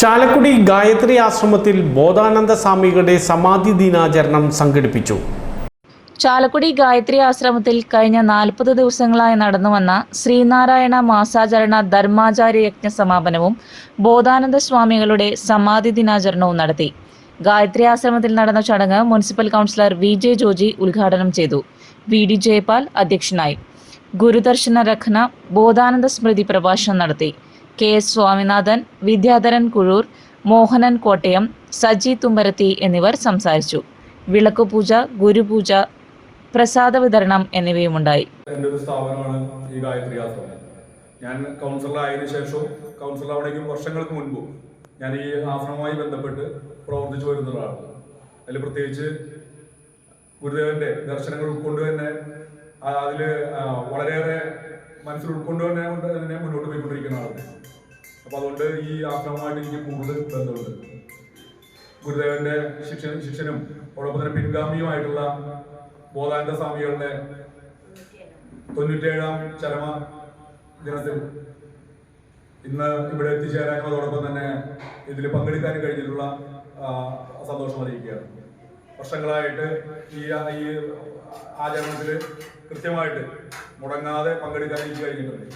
ചാലക്കുടി ഗായത്രി ആശ്രമത്തിൽ ബോധാനന്ദ സ്വാമികളുടെ സമാധി ദിനാചരണം സംഘടിപ്പിച്ചു. ചാലക്കുടി ഗായത്രി ആശ്രമത്തിൽ കഴിഞ്ഞ നാൽപ്പത് ദിവസങ്ങളായി നടന്നുവന്ന ശ്രീനാരായണ മാസാചരണ ധർമാചാര്യ യജ്ഞ സമാപനവും ബോധാനന്ദ സ്വാമികളുടെ സമാധി ദിനാചരണവും നടത്തി. ഗായത്രി ആശ്രമത്തിൽ നടന്ന ചടങ്ങ് municipal councillor V J Joji ഉദ്ഘാടനം ചെയ്തു. വി ഡി ജയപാൽ അധ്യക്ഷനായി. ഗുരുദർശന രഖ്ന ബോധാനന്ദ സ്മൃതി പ്രഭാഷണം നടത്തി. കെ എസ് സ്വാമിനാഥൻ വിദ്യാധരൻ കുഴൂർ മോഹനൻ കോട്ടയം സജി തുമ്പരത്തി എന്നിവർ സംസാരിച്ചു. വിളക്കുപൂജ ഗുരുപൂജ പ്രസാദ വിതരണം എന്നിവയും ഉണ്ടായി ഒരു സ്ഥാപനമാണ് ഈ ഗായത്രി ആശ്രമം ഞാൻ കൗൺസിലറായതിനു ശേഷവും കൗൺസിലർ ആവണേക്കും വർഷങ്ങൾക്ക് മുൻപും ഞാൻ ഈ ആശ്രമവുമായി ബന്ധപ്പെട്ട് പ്രവർത്തിച്ചു വരുന്ന ഒരാളാണ്. അതിൽ പ്രത്യേകിച്ച് ഗുരുദേവന്റെ ദർശനങ്ങൾ ഉൾക്കൊണ്ട് തന്നെ അതിൽ വളരെയേറെ മനസ്സിൽ ഉൾക്കൊണ്ട് തന്നെ തന്നെ മുന്നോട്ട് ഈ ആക്രമണമായിട്ട് എനിക്ക് കൂടുതൽ ബന്ധമുണ്ട്. ഗുരുദേവന്റെ ശിക്ഷ ശിക്ഷനും അതോടൊപ്പം തന്നെ പിൻഗാമിയുമായിട്ടുള്ള ബോധാനന്ദ സ്വാമികളുടെ തൊണ്ണൂറ്റേഴാം ചരമ ദിനത്തിൽ ഇന്ന് ഇവിടെ എത്തിച്ചേരാനും അതോടൊപ്പം തന്നെ ഇതിൽ പങ്കെടുക്കാനും കഴിഞ്ഞിട്ടുള്ള സന്തോഷം അറിയിക്കുകയാണ്. വർഷങ്ങളായിട്ട് ഈ ഈ ആചരണത്തിൽ കൃത്യമായിട്ട് മുടങ്ങാതെ പങ്കെടുക്കാൻ എനിക്ക് കഴിഞ്ഞിട്ടുണ്ട്.